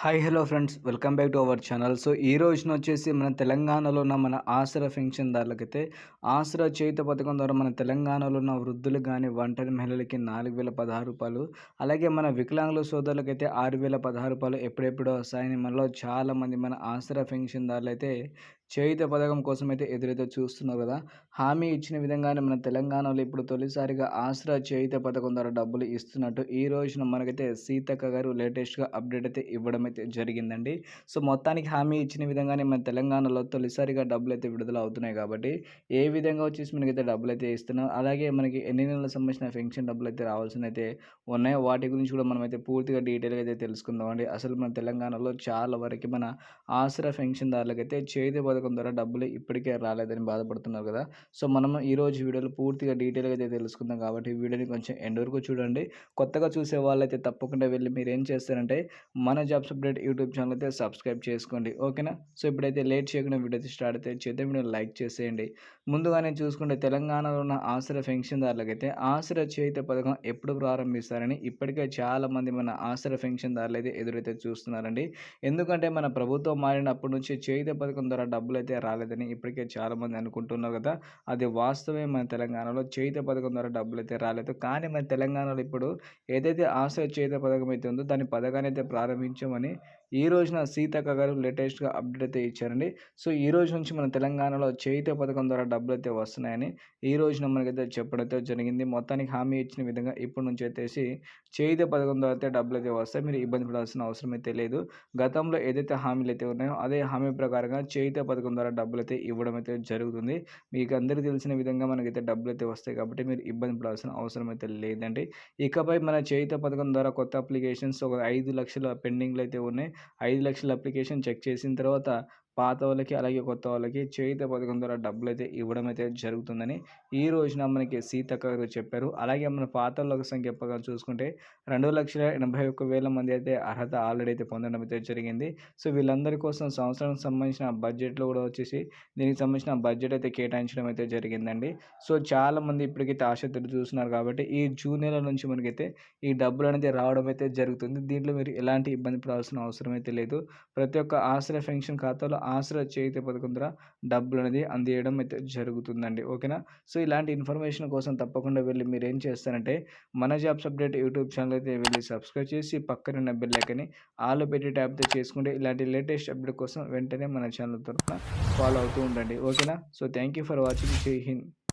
Hi hello friends welcome back to our channel so ఈ రోజున వచ్చేసి మన తెలంగాణలో ఉన్న మన ఆసరా పెన్షన్దారులకైతే ఆసరా చేయుత పథకం ద్వారా మన తెలంగాణలో ఉన్న వృద్ధులు కానీ ఒంటరి మహిళలకి నాలుగు వేల పదహారు రూపాయలు అలాగే మన వికలాంగుల సోదరులకైతే ఆరు వేల పదహారు రూపాయలు ఎప్పుడెప్పుడో వస్తాయని మనలో చాలామంది మన ఆసరా పెన్షన్దారులు అయితే చేయుత పథకం కోసం అయితే ఎదురైతే చూస్తున్నారు కదా. హామీ ఇచ్చిన విధంగానే మన తెలంగాణలో ఇప్పుడు తొలిసారిగా ఆసరా చేయుత పథకం ద్వారా డబ్బులు ఇస్తున్నట్టు ఈ రోజున మనకైతే సీతక్క గారు లేటెస్ట్గా అప్డేట్ అయితే ఇవ్వడం అయితే జరిగిందండి. సో మొత్తానికి హామీ ఇచ్చిన విధంగానే మన తెలంగాణలో తొలిసారిగా డబ్బులు అయితే విడుదల అవుతున్నాయి కాబట్టి ఏ విధంగా వచ్చేసి మనకైతే డబ్బులు అయితే ఇస్తున్నాం అలాగే మనకి ఎన్ని నెలలకు సంబంధించిన పెన్షన్ డబ్బులు అయితే రావాల్సిన అయితే ఉన్నాయో వాటి గురించి కూడా మనమైతే పూర్తిగా డీటెయిల్గా అయితే తెలుసుకుందామండి. అసలు మన తెలంగాణలో చాలా వరకు మన ఆసరా పెన్షన్దారులకైతే చేతి పథకం ద్వారా డబ్బులు ఇప్పటికే రాలేదని బాధపడుతున్నారు కదా. సో మనం ఈరోజు వీడియోలో పూర్తిగా డీటెయిల్గా అయితే తెలుసుకుందాం కాబట్టి వీడియోని కొంచెం ఎండ్ వరకు చూడండి. కొత్తగా చూసే వాళ్ళైతే తప్పకుండా వెళ్ళి మీరు ఏం చేస్తారంటే మన జాబ్స్ అప్డేట్ యూట్యూబ్ ఛానల్ అయితే సబ్స్క్రైబ్ చేసుకోండి. ఓకేనా? సో ఇప్పుడైతే లేట్ చేయకుండా వీడియో అయితే స్టార్ట్ అయితే చేద్దాం. వీడియో లైక్ చేసేయండి. ముందుగానే చూసుకుంటే తెలంగాణలో ఉన్న ఆసరా పెన్షన్దారులకైతే ఆసరా చేయిత పథకం ఎప్పుడు ప్రారంభిస్తారని ఇప్పటికే చాలామంది మన ఆసరా పెన్షన్దారులు అయితే ఎదురైతే చూస్తున్నారండి. ఎందుకంటే మన ప్రభుత్వం మారినప్పటి నుంచి చేయిత పథకం ద్వారా డబ్బులు డబ్బులు అయితే రాలేదని ఇప్పటికే చాలామంది అనుకుంటున్నారు కదా. అది వాస్తవమే మన తెలంగాణలో. చేయుత పథకం ద్వారా డబ్బులు అయితే రాలేదు. కానీ మన తెలంగాణలో ఇప్పుడు ఏదైతే ఆశ చేయుత పథకం అయితే ఉందో దాని పథకాన్ని అయితే ప్రారంభించామని ఈ రోజున సీతక్క గారు లేటెస్ట్గా అప్డేట్ అయితే ఇచ్చారండి. సో ఈ రోజు నుంచి మన తెలంగాణలో చేయితే పథకం ద్వారా డబ్బులు అయితే వస్తున్నాయని ఈ రోజున మనకైతే చెప్పడం అయితే జరిగింది. మొత్తానికి హామీ ఇచ్చిన విధంగా ఇప్పటి నుంచి వచ్చేసి చేయితే పథకం ద్వారా అయితే డబ్బులు అయితే వస్తాయి. మీరు ఇబ్బంది పడాల్సిన అవసరం అయితే లేదు. గతంలో ఏదైతే హామీలు అయితే ఉన్నాయో అదే హామీ ప్రకారంగా చేయితే పథకం ద్వారా డబ్బులు అయితే ఇవ్వడం అయితే జరుగుతుంది. మీకు అందరికీ తెలిసిన విధంగా మనకైతే డబ్బులు అయితే వస్తాయి కాబట్టి మీరు ఇబ్బంది పడాల్సిన అవసరం అయితే లేదండి. ఇకపై మన చేయిత పథకం ద్వారా కొత్త అప్లికేషన్స్ ఒక ఐదు లక్షల పెండింగ్లు అయితే ఉన్నాయి. ఐదు లక్షల అప్లికేషన్ చెక్ చేసిన తర్వాత పాత వాళ్ళకి అలాగే కొత్త వాళ్ళకి చేయుత పథకం ద్వారా డబ్బులు అయితే ఇవ్వడం అయితే జరుగుతుందని ఈ రోజున మనకి సీతక్క గారు చెప్పారు. అలాగే మన పాత వాళ్ళ సంఖ్య ప్రకారం చూసుకుంటే రెండు లక్షల ఎనభై ఒక్క వేల మంది అయితే అర్హత ఆల్రెడీ అయితే పొందడం అయితే జరిగింది. సో వీళ్ళందరి కోసం సంవత్సరానికి సంబంధించిన బడ్జెట్లో కూడా వచ్చేసి దీనికి సంబంధించిన బడ్జెట్ అయితే కేటాయించడం అయితే జరిగిందండి. సో చాలామంది ఇప్పటికైతే ఆసక్తులు చూస్తున్నారు కాబట్టి ఈ జూన్ నెల నుంచి మనకైతే ఈ డబ్బులు అనేది రావడం అయితే జరుగుతుంది. దీంట్లో మీరు ఎలాంటి ఇబ్బంది పడాల్సిన అవసరం అయితే లేదు. ప్రతి ఒక్క ఆశ్రయ పెన్షన్ ఖాతాలో ఆసరా చేయితే పథకం ద్వారా డబ్బులు అనేది అందియడం అయితే జరుగుతుందండి. ఓకేనా? సో ఇలాంటి ఇన్ఫర్మేషన్ కోసం తప్పకుండా వెళ్ళి మీరు ఏం చేస్తారంటే మన జాబ్స్ అప్డేట్ యూట్యూబ్ ఛానల్ అయితే వెళ్ళి సబ్స్క్రైబ్ చేసి పక్కన బెల్ ఐకని ఆల్ పెట్టి ట్యాప్తో చేసుకుంటే ఇలాంటి లేటెస్ట్ అప్డేట్ కోసం వెంటనే మన ఛానల్ తరఫున ఫాలో అవుతూ ఉండండి. ఓకేనా? So thank you for watching. జై హింద్.